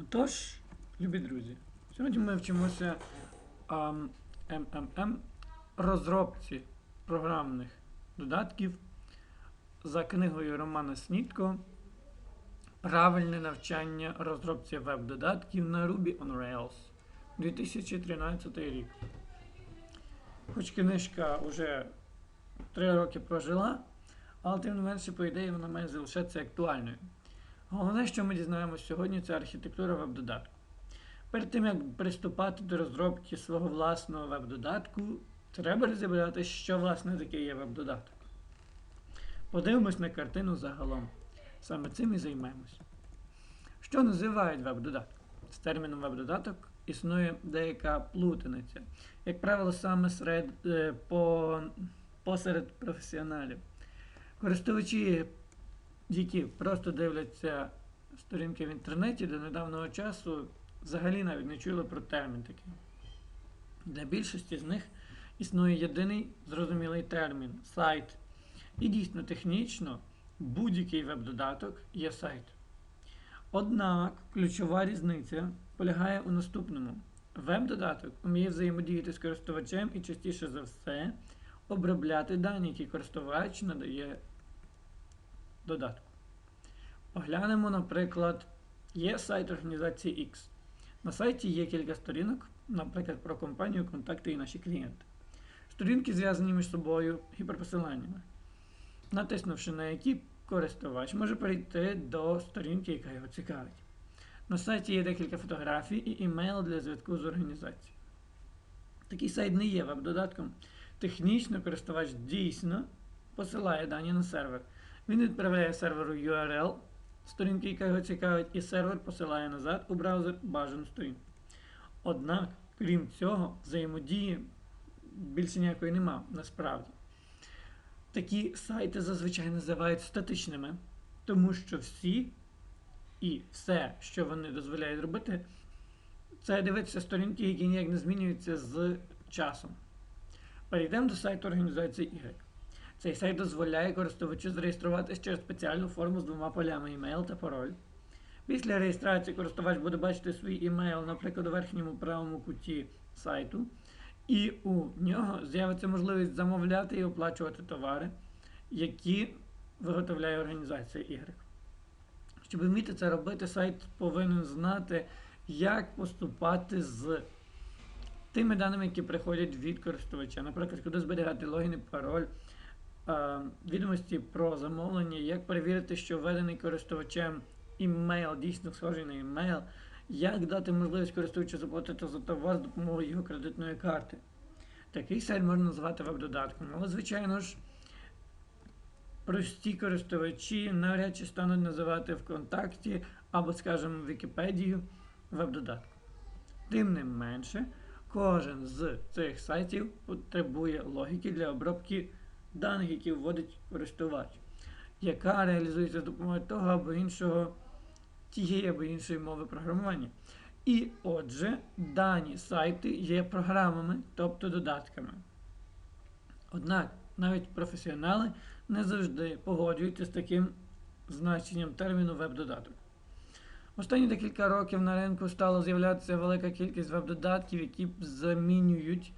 Отож, любі друзі, сьогодні ми вчимося МММ розробці програмних додатків за книгою Романа Снітко Правильне навчання розробці веб-додатків на Ruby on Rails 2013 рік. Хоч книжка вже 3 роки прожила, але тим не менше, по ідеї, вона має залишатися актуальною. Головне, що ми дізнаємося сьогодні, це архітектура веб-додатку. Перед тим, як приступати до розробки свого власного веб-додатку, треба розібрати, що власне таке є веб-додаток. Подивимось на картину загалом. Саме цим і займемось. Що називають веб-додаток? З терміном веб-додаток існує деяка плутаниця. Як правило, саме серед, е, по, посеред професіоналів. Користувачі які просто дивляться сторінки в інтернеті до недавнього часу, взагалі навіть не чули про термін такий. Для більшості з них існує єдиний зрозумілий термін сайт. І дійсно технічно будь-який веб-додаток є сайт. Однак ключова різниця полягає у наступному: веб-додаток вміє взаємодіяти з користувачем і частіше за все обробляти дані, які користувач надає додатку. Поглянемо, наприклад, є сайт організації X. На сайті є кілька сторінок, наприклад, про компанію, контакти і наші клієнти. Сторінки зв'язані між собою гіперпосиланнями, натиснувши на які користувач може перейти до сторінки, яка його цікавить. На сайті є декілька фотографій і імейл для зв'язку з організацією. Такий сайт не є веб-додатком. Технічно користувач дійсно посилає дані на сервер. Він відправляє серверу URL сторінки, яка його цікавить, і сервер посилає назад у браузер бажану сторінку. Однак, крім цього, взаємодії більше ніякої нема насправді. Такі сайти зазвичай називають статичними, тому що всі і все, що вони дозволяють робити, це дивитися сторінки, які ніяк не змінюються з часом. Перейдемо до сайту організації Y. Цей сайт дозволяє користувачу зареєструватися через спеціальну форму з двома полями email та пароль. Після реєстрації користувач буде бачити свій імейл, наприклад, у верхньому правому куті сайту, і у нього з'явиться можливість замовляти і оплачувати товари, які виготовляє організація Y. Щоб вміти це робити, сайт повинен знати, як поступати з тими даними, які приходять від користувача. Наприклад, куди зберігати логін і пароль відомості про замовлення, як перевірити, що введений користувачем імейл дійсно схожий на імейл, як дати можливість користувачу заплатити за товар з допомогою його кредитної карти. Такий сайт можна назвати веб-додатком. Але, звичайно ж, прості користувачі навряд чи стануть називати ВКонтакті або, скажімо, Вікіпедію веб-додатком. Тим не менше, кожен з цих сайтів потребує логіки для обробки даних, які вводить користувач, яка реалізується за допомогою того або іншого тієї або іншої мови програмування. І отже, дані сайти є програмами, тобто додатками. Однак навіть професіонали не завжди погоджуються з таким значенням терміну веб-додаток. Останні декілька років на ринку стало з'являтися велика кількість веб-додатків, які замінюють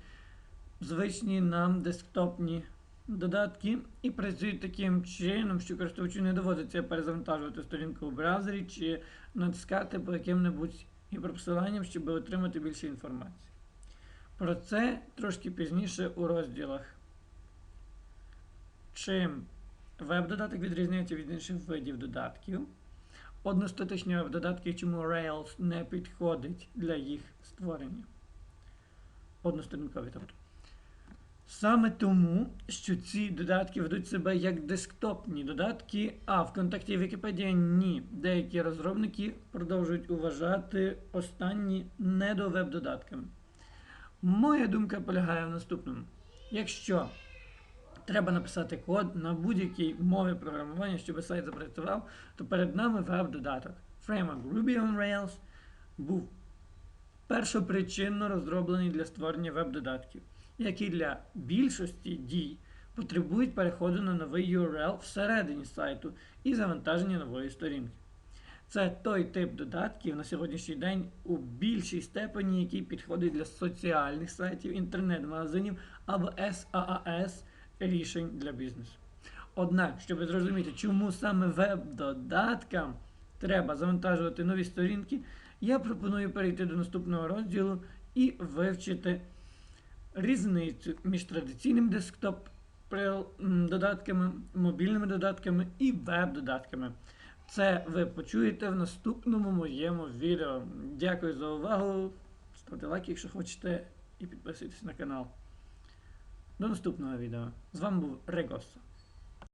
звичні нам десктопні додатки і працюють таким чином, що користувачу не доводиться перезавантажувати сторінку у браузері чи натискати по яким-небудь гіперпосиланням, щоб отримати більше інформації. Про це трошки пізніше у розділах. Чим веб-додаток відрізняється від інших видів додатків. Одностатичні веб-додатки, чому Rails не підходить для їх створення. Односторінкові, тобто. Саме тому, що ці додатки ведуть себе як десктопні додатки, а в контакті Вікіпедія ні. Деякі розробники продовжують вважати останні недовеб-додатками. Моя думка полягає в наступному. Якщо треба написати код на будь-якій мові програмування, щоб сайт запрацював, то перед нами веб-додаток. Framework Ruby on Rails був першопричинно розроблений для створення веб-додатків які для більшості дій потребують переходу на новий URL всередині сайту і завантаження нової сторінки. Це той тип додатків на сьогоднішній день у більшій степені, який підходить для соціальних сайтів, інтернет-магазинів або SaaS рішень для бізнесу. Однак, щоб зрозуміти, чому саме веб-додаткам треба завантажувати нові сторінки, я пропоную перейти до наступного розділу і вивчити різницю між традиційним десктоп додатками, мобільними додатками і веб-додатками. Це ви почуєте в наступному моєму відео. Дякую за увагу. Ставте лайк, якщо хочете, і підписуйтесь на канал. До наступного відео. З вами був Регоса.